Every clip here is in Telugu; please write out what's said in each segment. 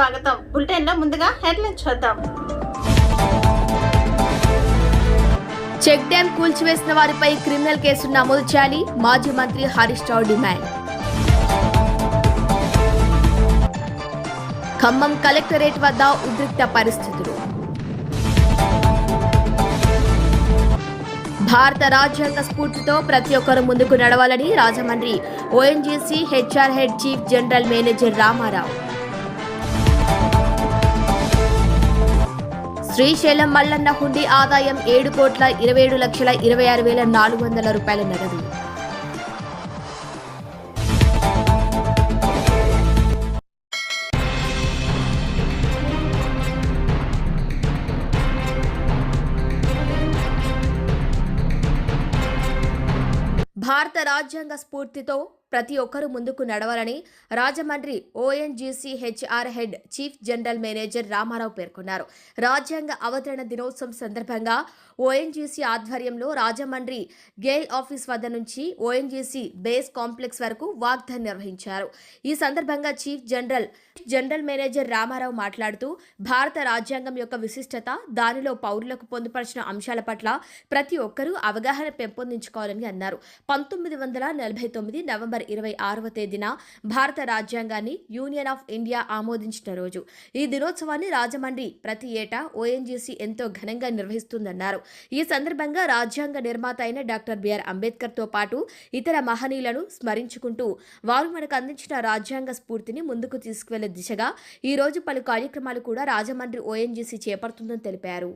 స్వాగతం. బులెటిన్లో ముందుగా హెడ్లైన్స్ చూద్దాం. చెక్ డ్యాం కూల్చివేసిన వారిపై క్రిమినల్ కేసు నమోదు చేయాలి మాజీ మంత్రి హరీష్ రావు డిమాండ్. ఖమ్మం కలెక్టరేట్ వద్ద ఉద్రిక్త పరిస్థితులు. భారత రాజ్యాంగ స్ఫూర్తితో ప్రతి ఒక్కరూ ముందుకు నడవాలని Rajahmundry ONGC HR head chief general manager Ramarao. Srisailam Mallanna హుండీ ఆదాయం ఏడు కోట్ల ఇరవై ఏడు లక్షల ఇరవై ఆరు వేల నాలుగు వందల రూపాయల నగదు. భారత రాజ్యాంగ స్ఫూర్తితో ప్రతి ఒక్కరూ ముందుకు నడవాలని Rajahmundry ONGC HR head chief general manager Ramarao పేర్కొన్నారు. రాజ్యాంగ అవతరణ దినోత్సవం సందర్భంగా ఓఎన్జీసీ ఆధ్వర్యంలో రాజమండ్రి గేల్ ఆఫీస్ వద్ద నుంచి ఓఎన్జీసీ బేస్ కాంప్లెక్స్ వరకు వాగ్దాన్ నిర్వహించారు. ఈ సందర్భంగా chief general general manager Ramarao మాట్లాడుతూ భారత రాజ్యాంగం యొక్క విశిష్టత దానిలో పౌరులకు పొందుపరిచిన అంశాల పట్ల ప్రతి ఒక్కరూ అవగాహన పెంపొందించుకోవాలని అన్నారు. పంతొమ్మిది వందల నలభై తొమ్మిది నవంబర్ ఇరవై ఆరవ తేదీన భారత రాజ్యాంగాన్ని యూనియన్ ఆఫ్ ఇండియా ఆమోదించిన రోజు. ఈ దినోత్సవాన్ని రాజమండ్రి ప్రతి ఏటా ఓఎన్జీసీ ఎంతో ఘనంగా నిర్వహిస్తుందన్నారు. ఈ సందర్భంగా రాజ్యాంగ నిర్మాత అయిన డాక్టర్ బిఆర్ అంబేద్కర్తో పాటు ఇతర మహనీయులను స్మరించుకుంటూ వారు మనకు అందించిన రాజ్యాంగ స్ఫూర్తిని ముందుకు తీసుకువెళ్ళే దిశగా ఈ రోజు పలు కార్యక్రమాలు కూడా రాజమండ్రి ఓఎన్జీసీ చేపడుతుందని తెలిపారు.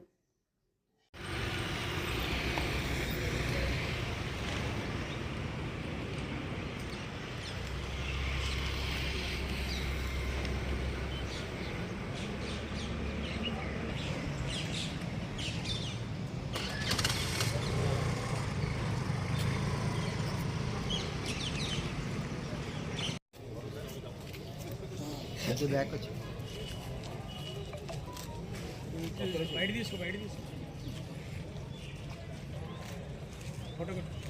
కొంచెం బ్యాక్ వచ్చి బయట తీసుకో బయట తీసుకో ఫోటో కొట్టు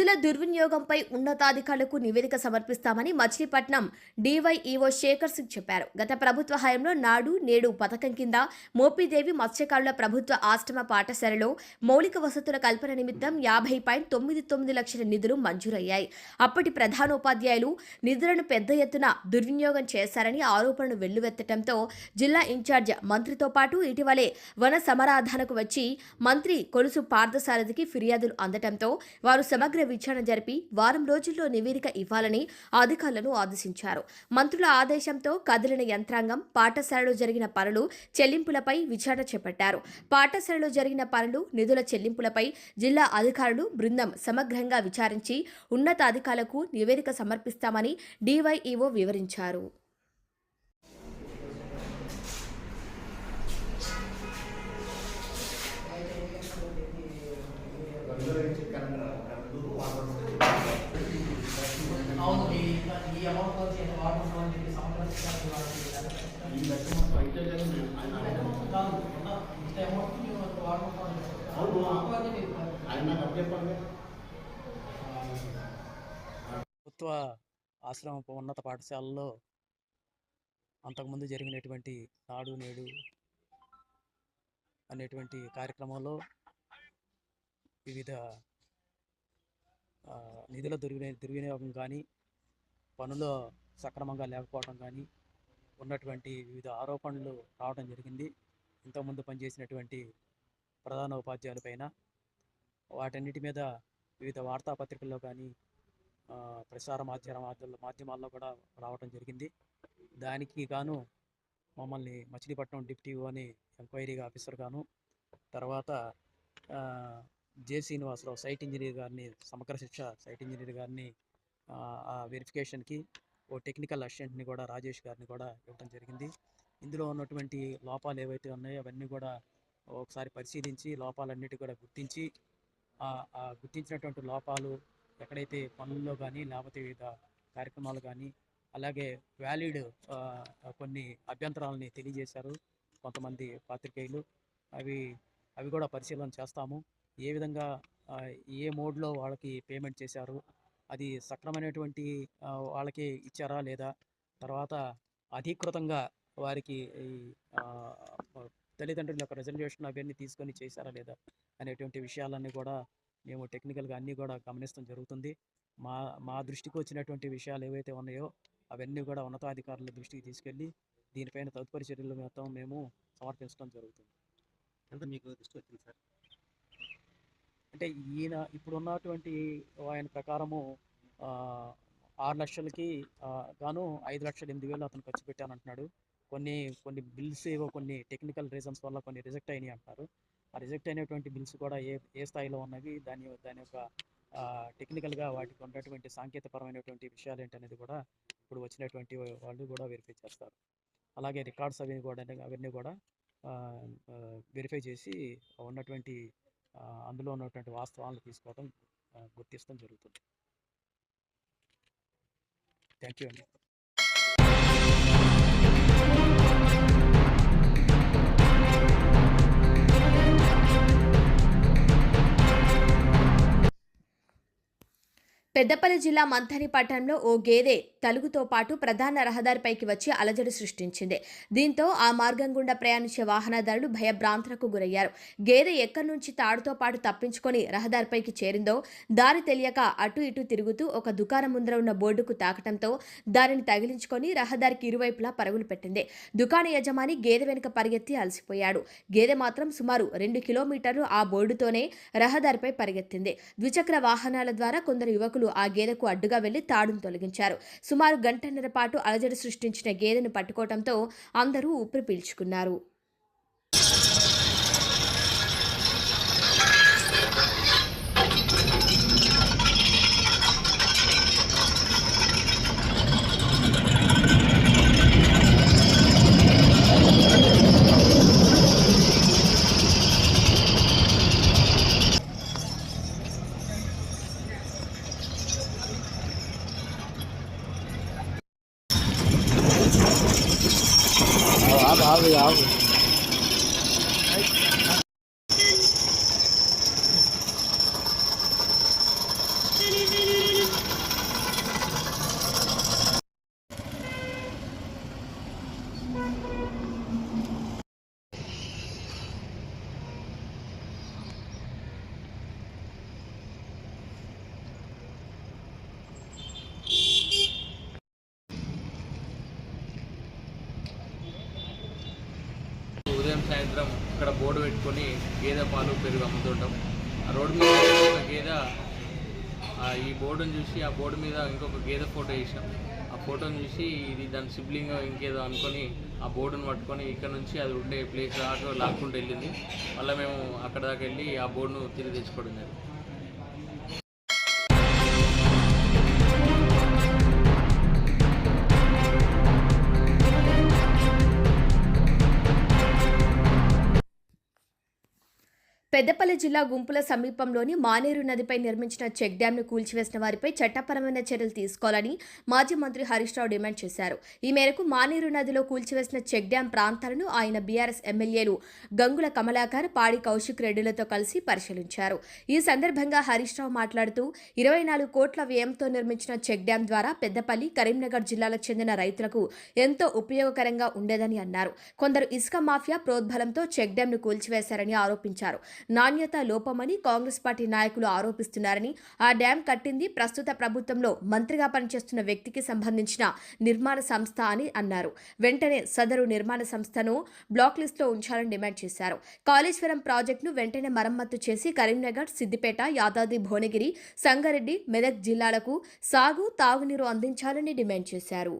నిధుల దుర్వినియోగంపై ఉన్నతాధికారులకు నివేదిక సమర్పిస్తామని మచిలీపట్నం డీవైఈఓ శేఖర్ సింగ్ చెప్పారు. గత ప్రభుత్వ హయాంలో నాడు నేడు పథకం కింద మోపిదేవి మత్స్యకారుల ప్రభుత్వ ఆశ్రమ పాఠశాలలో మౌలిక వసతుల కల్పన నిమిత్తం యాభై పాయింట్ తొమ్మిది తొమ్మిది లక్షల నిధులు మంజూరయ్యాయి. అప్పటి ప్రధానోపాధ్యాయులు నిధులను పెద్ద ఎత్తున దుర్వినియోగం చేశారని ఆరోపణలు వెల్లువెత్తడంతో జిల్లా ఇన్ఛార్జ్ మంత్రితో పాటు ఇటీవలే వన సమరాధనకు వచ్చి మంత్రి కొలుసు పార్థసారథికి ఫిర్యాదులు అందటంతో వారు సమగ్ర విచారణ జరిపి వారం రోజుల్లో నివేదిక ఇవ్వాలని అధికారులను ఆదేశించారు. మంత్రుల ఆదేశంతో కదిలిన యంత్రాంగం పాఠశాలలో జరిగిన పనులు చెల్లింపులపై విచారణ చేపట్టారు. పాఠశాలలో జరిగిన పనులు నిధుల చెల్లింపులపై జిల్లా అధికారులు బృందం సమగ్రంగా విచారించి ఉన్నతాధికారులకు నివేదిక సమర్పిస్తామని డివైఈఓ వివరించారు. అవును ఈ ఈ అమౌంట్ నుంచి ఎంత వాడుకుంటాం అని చెప్పి సంవత్సరం కాదు ఇంత అమౌంట్ మేము అంత వాడుకుంటాం అని చెప్పి. వాడుకోవాలని మీకు ప్రభుత్వ ఆశ్రమ ఉన్నత పాఠశాలలో అంతకుముందు జరిగినటువంటి నాడు నేడు అనేటువంటి కార్యక్రమంలో వివిధ నిధుల దుర్విని దుర్వినియోగం కానీ పనులు సక్రమంగా లేకపోవడం కానీ ఉన్నటువంటి వివిధ ఆరోపణలు రావడం జరిగింది. ఇంతకుముందు పనిచేసినటువంటి ప్రధాన ఉపాధ్యాయులపైన వాటన్నిటి మీద వివిధ వార్తాపత్రికల్లో కానీ ప్రసార మాధ్యమ మాధ్యమాల్లో మాధ్యమాల్లో కూడా రావడం జరిగింది. దానికి గాను మమ్మల్ని మచిలీపట్నం డిప్టీ అని ఎంక్వైరీ ఆఫీసర్ గాను తర్వాత జే శ్రీనివాసరావు సైట్ ఇంజనీర్ గారిని సమగ్ర శిక్ష సైట్ ఇంజనీర్ గారిని ఆ, వెరిఫికేషన్కి ఓ టెక్నికల్ అసిస్టెంట్ని కూడా రాజేష్ గారిని కూడా ఇవ్వడం జరిగింది. ఇందులో ఉన్నటువంటి లోపాలు ఏవైతే ఉన్నాయో అవన్నీ కూడా ఒకసారి పరిశీలించి లోపాలన్నిటి కూడా గుర్తించి గుర్తించినటువంటి లోపాలు ఎక్కడైతే పనుల్లో కానీ లేకపోతే వివిధ కార్యక్రమాలు కానీ అలాగే వ్యాలిడ్ కొన్ని అభ్యంతరాలని తెలియజేశారు కొంతమంది పాత్రికేయులు. అవి అవి కూడా పరిశీలన చేస్తాము. ఏ విధంగా ఏ మోడ్లో వాళ్ళకి పేమెంట్ చేశారు అది సక్రమైనటువంటి వాళ్ళకి ఇచ్చారా లేదా తర్వాత అధీకృతంగా వారికి ఈ తల్లిదండ్రుల యొక్క రిజర్వేషన్ అవన్నీ తీసుకొని చేశారా లేదా అనేటువంటి విషయాలన్నీ కూడా మేము టెక్నికల్గా అన్నీ కూడా గమనిస్తాం జరుగుతుంది. మా మా దృష్టికి వచ్చినటువంటి విషయాలు ఏవైతే ఉన్నాయో అవన్నీ కూడా ఉన్నతాధికారుల దృష్టికి తీసుకెళ్ళి దీనిపైన తదుపరి చర్యలు మొత్తం మేము సమర్పించడం జరుగుతుంది. ఎంత మీకు దృష్టి వచ్చింది సార్? అంటే ఈయన ఇప్పుడు ఉన్నటువంటి ఆయన ప్రకారము ఆరు లక్షలకి గాను ఐదు లక్షల ఎనిమిది వేలు అతను ఖర్చు పెట్టానంటున్నాడు. కొన్ని కొన్ని బిల్స్ ఏవో కొన్ని టెక్నికల్ రీజన్స్ వల్ల కొన్ని రిజెక్ట్ అయినాయి అంటారు ఆ రిజెక్ట్ అయినటువంటి బిల్స్ కూడా ఏ ఏ స్థాయిలో ఉన్నవి దాని దాని యొక్క టెక్నికల్గా వాటికి ఉన్నటువంటి సాంకేతికపరమైనటువంటి విషయాలు ఏంటనేది కూడా ఇప్పుడు వచ్చినటువంటి వాళ్ళు కూడా వెరిఫై చేస్తారు. అలాగే రికార్డ్స్ అవి కూడా అవన్నీ కూడా వెరిఫై చేసి ఉన్నటువంటి అందులో ఉన్నటువంటి వాస్తవాలను తీసుకోవడం గుర్తించడం గుర్తిస్తాం జరుగుతుంది. థ్యాంక్ యూ అండి. పెద్దపల్లి జిల్లా మంథని పట్టణంలో ఓ గేదె తలుగుతో పాటు ప్రధాన రహదారిపైకి వచ్చి అలజడి సృష్టించింది. దీంతో ఆ మార్గం గుండా ప్రయాణించే వాహనదారులు భయభ్రాంతులకు గురయ్యారు. గేదె ఎక్కడి నుంచి తాడుతో పాటు తప్పించుకొని రహదారిపైకి చేరిందో దారి తెలియక అటు ఇటు తిరుగుతూ ఒక దుకాణం ముందర ఉన్న బోర్డుకు తాకటంతో దానిని తగిలించుకొని రహదారికి ఇరువైపులా పరుగులు పెట్టింది. దుకాణ యజమాని గేదె వెనుక పరిగెత్తి అలసిపోయాడు. గేదె మాత్రం సుమారు రెండు కిలోమీటర్లు ఆ బోర్డుతోనే రహదారిపై పరిగెత్తింది. ద్విచక్ర వాహనాల ద్వారా కొందరు యువకులు ఆ గేదెకు అడ్డుగా వెళ్ళి తాడును తొలగించారు. సుమారు గంటన్నర పాటు అలజడి సృష్టించిన గేదెను పట్టుకోవడంతో అందరూ ఊపిరి పీల్చుకున్నారు. Cái? సాయంత్రం ఇక్కడ బోర్డు పెట్టుకొని గేదె పాలు పెరుగు అమ్ముతుంటాం. ఆ రోడ్డు మీద ఒక గేదె ఆ ఈ బోర్డుని చూసి ఆ బోర్డు మీద ఇంకొక గేదె ఫోటో వేసాం ఆ ఫోటోని చూసి ఇది దాని సిబ్లింగ్ ఇంకేదో అనుకొని ఆ బోర్డును పట్టుకొని ఇక్కడ నుంచి అది ఉండే ప్లేస్ దాకా లాక్కుంటూ వెళ్ళింది. మళ్ళీ మేము అక్కడ దాకా వెళ్ళి ఆ బోర్డును తిరిగి తెచ్చుకోవడం జరిగింది. పెద్దపల్లి జిల్లా గుంపుల సమీపంలోని మానేరు నదిపై నిర్మించిన చెక్ డ్యాంను కూల్చివేసిన వారిపై చట్టపరమైన చర్యలు తీసుకోవాలని మాజీ మంత్రి హరీష్ రావు డిమాండ్ చేశారు. ఈ మేరకు మానేరు నదిలో కూల్చివేసిన చెక్ డ్యాం ప్రాంతాలను ఆయన బీఆర్ఎస్ ఎమ్మెల్యేలు గంగుల కమలాకర్ పాడి కౌశిక్ రెడ్డిలతో కలిసి పరిశీలించారు. ఈ సందర్భంగా హరీష్ రావు మాట్లాడుతూ ఇరవై నాలుగు కోట్ల వ్యయంతో నిర్మించిన చెక్ డ్యాం ద్వారా పెద్దపల్లి కరీంనగర్ జిల్లాలకు చెందిన రైతులకు ఎంతో ఉపయోగకరంగా ఉండేదని అన్నారు. కొందరు ఇసుక మాఫియా ప్రోద్బలంతో చెక్ డ్యాంను కూల్చివేశారని ఆరోపించారు. నాణ్యత లోపమని కాంగ్రెస్ పార్టీ నాయకులు ఆరోపిస్తున్నారని ఆ డ్యాం కట్టింది ప్రస్తుత ప్రభుత్వంలో మంత్రిగా పనిచేస్తున్న వ్యక్తికి సంబంధించిన నిర్మాణ సంస్థ అని అన్నారు. వెంటనే సదరు నిర్మాణ సంస్థను బ్లాక్ లిస్టులో ఉంచాలని డిమాండ్ చేశారు. కాళేశ్వరం ప్రాజెక్టును వెంటనే మరమ్మతు చేసి కరీంనగర్ సిద్దిపేట యాదాద్రి భువనగిరి సంగారెడ్డి మెదక్ జిల్లాలకు సాగు తాగునీరు అందించాలని డిమాండ్ చేశారు.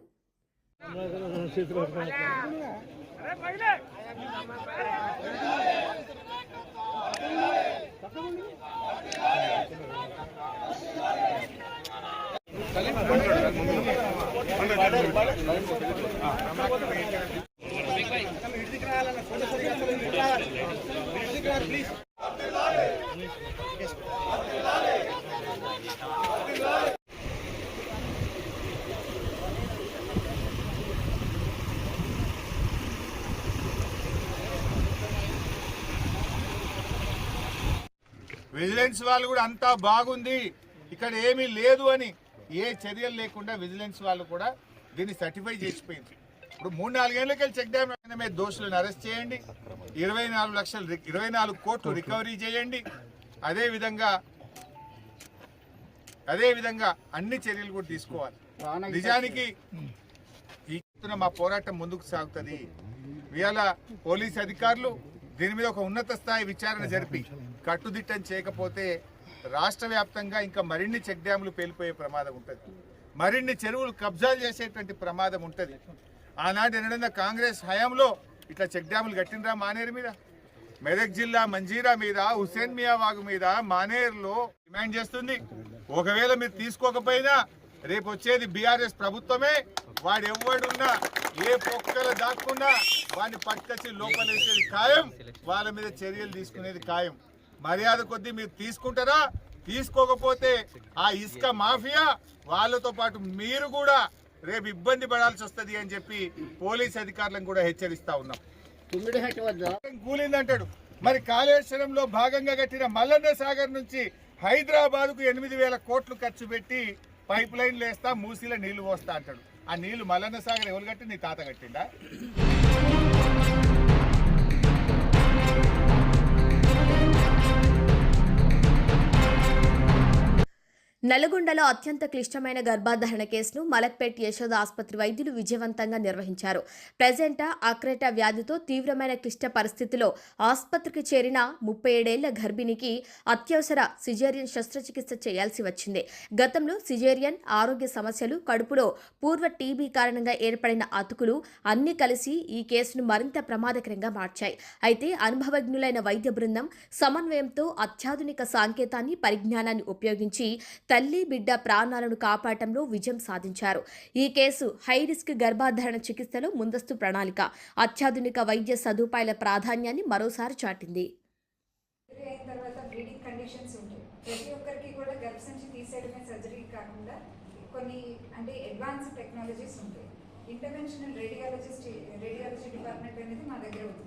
ప్లీజ్ విజిలెన్స్ వాళ్ళు కూడా అంతా బాగుంది. ఇక్కడ ఏమీ లేదు అని ఏ చర్యలు లేకుండా విజిలెన్స్ వాళ్ళు కూడా దీన్ని సర్టిఫై చేసిపోయింది. ఇప్పుడు మూడు నాలుగేళ్ళకి వెళ్ళి చెక్ డ్యామ్ మీద దోషులను అరెస్ట్ చేయండి. ఇరవై నాలుగు లక్షలు ఇరవై నాలుగు కోట్లు రికవరీ చేయండి. అదేవిధంగా అదేవిధంగా అన్ని చర్యలు కూడా తీసుకోవాలి. నిజానికి ఈ మా పోరాటం ముందుకు సాగుతుంది. ఇవాళ పోలీస్ అధికారులు దీని మీద ఒక ఉన్నత స్థాయి విచారణ జరిపి కట్టుదిట్టం చేయకపోతే రాష్ట్ర వ్యాప్తంగా ఇంకా మరిన్ని చెక్ డ్యాములు పేలిపోయే ప్రమాదం ఉంటుంది. మరిన్ని చెరువులు కబ్జాలు చేసేటువంటి ప్రమాదం ఉంటుంది. ఆనాటి ఎన్నడన్నా కాంగ్రెస్ హయాంలో ఇట్లా చెక్ డ్యాములు కట్టినరా మానేరు మీద? మెదక్ జిల్లా మంజీరా మీద హుసేన్ మియా వాగు మీద మానేరులో డిమాండ్ చేస్తుంది. ఒకవేళ మీరు తీసుకోకపోయినా రేపు వచ్చేది బీఆర్ఎస్ ప్రభుత్వమే. వాడు ఎవడున్నా ఏ పొక్కల దాక్కున్నా వాడిని పట్టుకొచ్చి లోపలేసేది ఖాయం వాళ్ళ మీద చర్యలు తీసుకునేది ఖాయం. మర్యాద కొద్దీ మీరు తీసుకుంటారా? తీసుకోకపోతే ఆ ఇసుక మాఫియా వాళ్ళతో పాటు మీరు కూడా రేపు ఇబ్బంది పడాల్సి వస్తుంది అని చెప్పి పోలీస్ అధికారులను కూడా హెచ్చరిస్తా ఉన్నాం. కూలిందంటాడు? మరి కాళేశ్వరంలో భాగంగా కట్టిన మల్లన్న సాగర్ నుంచి హైదరాబాద్కు ఎనిమిది వేల కోట్లు ఖర్చు పెట్టి పైప్ లైన్లు వేస్తా మూసీలో నీళ్ళు పోస్తా అంటాడు. ఆ నీళ్ళు మల్లన్న సాగర్ ఎవరు కట్టి నీ తాత కట్టిండా? నల్గొండలో అత్యంత క్లిష్టమైన గర్భాధారణ కేసును మలక్పేట్ యశోద ఆసుపత్రి వైద్యులు విజయవంతంగా నిర్వహించారు. ప్రజెంట అక్రేటా వ్యాధితో తీవ్రమైన క్లిష్ట పరిస్థితిలో ఆసుపత్రికి చేరిన ముప్పై ఏడేళ్ళ గర్భిణికి అత్యవసర సిజేరియన్ శస్త్రచికిత్స చేయాల్సి వచ్చింది. గతంలో సిజేరియన్ ఆరోగ్య సమస్యలు కడుపులో పూర్వ టీబీ కారణంగా ఏర్పడిన అతుకులు అన్ని కలిసి ఈ కేసును మరింత ప్రమాదకరంగా మార్చాయి. అయితే అనుభవజ్ఞులైన వైద్య బృందం సమన్వయంతో అత్యాధునిక సాంకేతాన్ని పరిజ్ఞానాన్ని ఉపయోగించి తల్లి బిడ్డ ప్రాణాలను కాపాడటంలో విజయం సాధించారు. ఈ కేసు హై రిస్క్ గర్భాధారణ చికిత్సలో ముందస్తు ప్రణాళిక. అత్యాధునిక వైద్య సదుపాయాల ప్రాధాన్యాన్ని మరోసారి చాటింది. ప్రతి ఒక్కరికి కూడా గర్భసంచి తీసేయడమే సర్జరీ కాకుండా కొన్ని అంటే అడ్వాన్స్ టెక్నాలజీస్ ఉంటాయి ఇంటర్వెన్షనల్ రేడియాలజిస్ట్ రేడియాలజీ డిపార్ట్మెంట్ అనేది మా దగ్గర ఉంది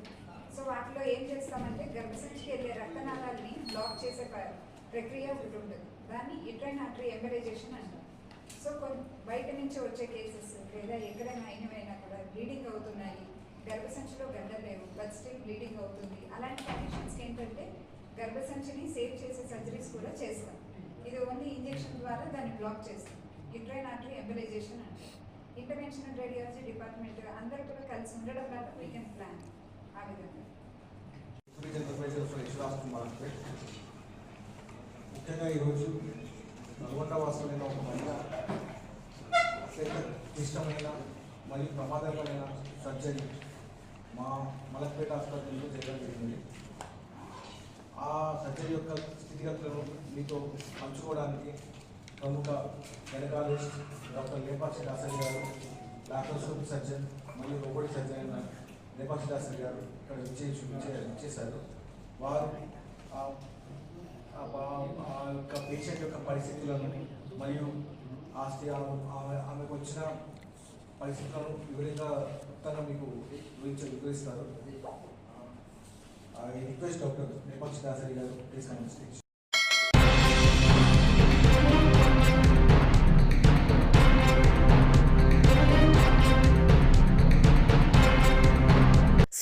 సో వాటిలో ఏం చేస్తామంటే గర్భసంచికి వెళ్ళే రక్తనాళాలని బ్లాక్ చేసే ప్రక్రియ ఒకటి ఉంటుంది దాన్ని యుట్రైన్ ఆర్టరీ ఎంబరైజేషన్ అంటారు. సో కొన్ని బయట నుంచి వచ్చే కేసెస్ లేదా ఎక్కడైనా అయినవైనా కూడా బ్లీడింగ్ అవుతున్నాయి. గర్భసంచిలో గడ్డ లేవు బట్ స్టిల్ బ్లీడింగ్ అవుతుంది. అలాంటి కండిషన్స్కి ఏంటంటే గర్భసంచిని సేవ్ చేసే సర్జరీస్ కూడా చేస్తాం. ఇది ఓన్లీ ఇంజెక్షన్ ద్వారా దాన్ని బ్లాక్ చేస్తాం. యుట్రైన్ ఆర్టరీ అంటారు. అంటే ఇంటర్వెన్షనల్ రేడియాలజీ డిపార్ట్మెంట్ అందరూ కూడా కలిసి ఉండడం వల్ల వీ కెన్ ప్లాన్ ఆ విధంగా. ముఖ్యంగా ఈరోజు నల్గొండ వాసులైన ఒక మహిళ అత్యంత క్లిష్టమైన మరియు ప్రమాదకరమైన సర్జరీ మా మలక్పేట ఆసుపత్రిలో చేయడం జరిగింది. ఆ సర్జరీ యొక్క స్థితిగతులను మీతో పంచుకోవడానికి ప్రముఖ gynaecologist doctor Lepakshi Dasari garu laparoscopic surgeon మరియు రోబోటిక్ సర్జన్ అయిన లేపాక్షి దాసరి గారు ఇక్కడ విచ్చేసి చూపించే వారు ఆ యొక్క పేషెంట్ యొక్క పరిస్థితులను మరియు ఆస్తి ఆమె ఆమెకు వచ్చిన పరిస్థితులను వివరంగా తన మీకు వివరించ వివరిస్తారు. Request doctor Lepakshi Dasari garu please come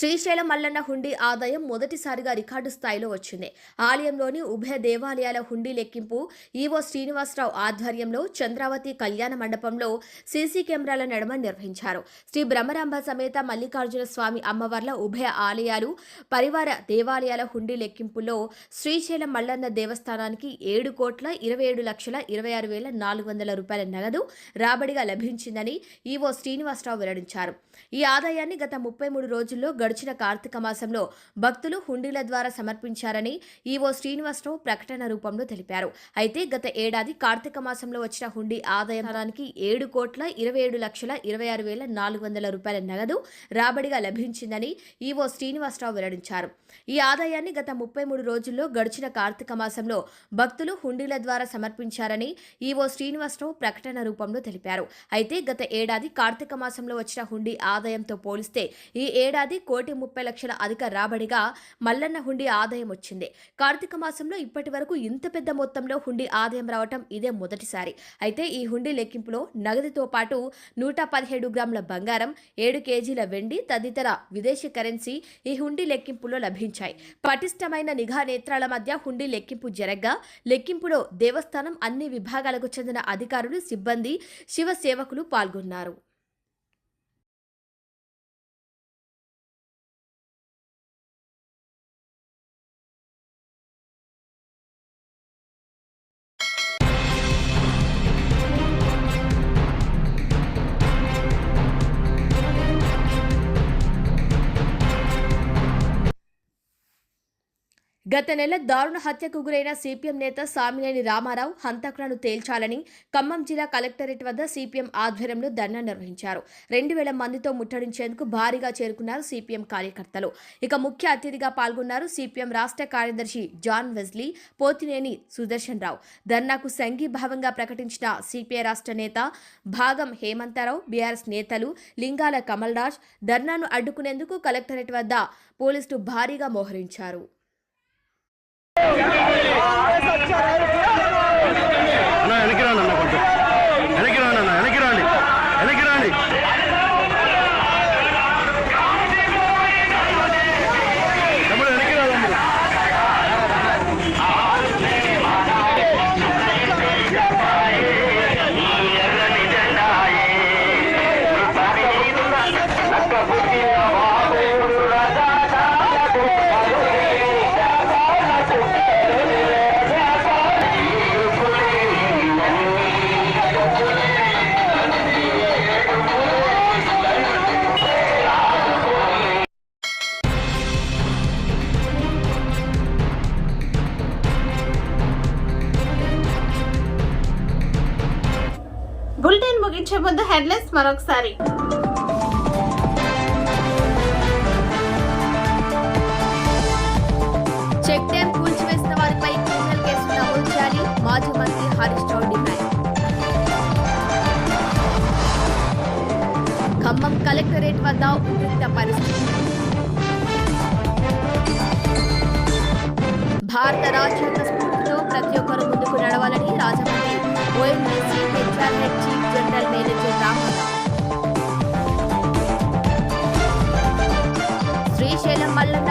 Srisailam Mallanna హుండీ ఆదాయం మొదటిసారిగా రికార్డు స్థాయిలో వచ్చింది. ఆలయంలోని ఉభయ దేవాలయాల హుండీ లెక్కింపు ఈవో శ్రీనివాసరావు ఆధ్వర్యంలో చంద్రావతి కళ్యాణ మండపంలో సీసీ కెమెరాల నడమ నిర్వహించారు. శ్రీ బ్రహ్మరాంబ సమేత మల్లికార్జున స్వామి అమ్మవార్ల ఉభయ ఆలయాలు పరివార దేవాలయాల హుండీ లెక్కింపులో శ్రీశైలం మల్లన్న దేవస్థానానికి ఏడు కోట్ల ఇరవై ఏడు లక్షల ఇరవై ఆరు వేల నాలుగు వందల రూపాయల నగదు రాబడిగా లభించిందని ఈవో శ్రీనివాసరావు వెల్లడించారు. ఈ ఆదాయాన్ని గత ముప్పై మూడు రోజుల్లో గడిచిన కార్తీక మాసంలో భక్తులు హుండీల ద్వారా సమర్పించారని ఈవో శ్రీనివాసరావు ప్రకటన రూపంలో తెలిపారు. అయితే గత ఏడాది కార్తీక మాసంలో వచ్చిన హుండీ ఆదాయానికి ఏడు కోట్ల ఇరవై ఏడు లక్షల ఇరవై ఆరు వేల నాలుగు వందల రూపాయల నగదు రాబడిగా లభించిందని ఈవో శ్రీనివాసరావు వెల్లడించారు. ఈ ఆదాయాన్ని గత ముప్పై మూడు రోజుల్లో గడిచిన కార్తీక మాసంలో భక్తులు హుండీల ద్వారా సమర్పించారని ఈవో శ్రీనివాసరావు ప్రకటన రూపంలో తెలిపారు. అయితే గత ఏడాది కార్తీక మాసంలో వచ్చిన హుండీ ఆదాయంతో పోలిస్తే ఈ ఏడాది కోటి ముప్పై లక్షల అధిక రాబడిగా మల్లన్న హుండీ ఆదాయం వచ్చింది. కార్తీక మాసంలో ఇప్పటి వరకు ఇంత పెద్ద మొత్తంలో హుండీ ఆదాయం రావటం ఇదే మొదటిసారి. అయితే ఈ హుండీ లెక్కింపులో నగదుతో పాటు నూట పదిహేడు గ్రాముల బంగారం ఏడు కేజీల వెండి తదితర విదేశీ కరెన్సీ ఈ హుండీ లెక్కింపులో లభించాయి. పటిష్టమైన నిఘా నేత్రాల మధ్య హుండీ లెక్కింపు జరగ్గా. లెక్కింపులో దేవస్థానం అన్ని విభాగాలకు చెందిన అధికారులు సిబ్బంది శివ సేవకులు పాల్గొన్నారు. గత నెల దారుణ హత్యకు గురైన సిపిఎం నేత సామినేని రామారావు హంతకులను తేల్చాలని ఖమ్మం జిల్లా కలెక్టరేట్ వద్ద సిపిఎం ఆధ్వర్యంలో ధర్నా నిర్వహించారు. రెండు వేల మందితో ముట్టడించేందుకు భారీగా చేరుకున్నారు సిపిఎం కార్యకర్తలు. ఇక ముఖ్య అతిథిగా పాల్గొన్నారు సిపిఎం రాష్ట్ర కార్యదర్శి జాన్ వెజ్లీ పోతినేని సుదర్శన్ రావు. ధర్నాకు సంఘీభావంగా ప్రకటించిన సిపిఐ రాష్ట్ర నేత భాగం హేమంతరావు బీఆర్ఎస్ నేతలు లింగాల కమల్ రాజ్ ధర్నాను అడ్డుకునేందుకు కలెక్టరేట్ వద్ద పోలీసులు భారీగా మోహరించారు. అన్న వెనక్కి రాండి అన్న కొంచెం. వెనక్కి రాండి అన్న వెనక్కి రాండి. వెనక్కి రాండి. హెడ్లైన్స్ మరొకసారి. చెక్ డ్యాం కూల్చివేసిన వారిపై క్రిమినల్ కేసులు నమోదు చేయాలి. మాజీ మంత్రి హరీష్ రావు డిమాండ్. ఖమ్మం కలెక్టరేట్ వద్ద ఉద్రిక్త పరిస్థితి. భారత రాజ్యాంగ స్ఫూర్తితో ప్రతి ఒక్కరు ముందుకు నడవాలని Rajahmundry ONGC HR head chief general manager Ramarao Srisailam Mallanna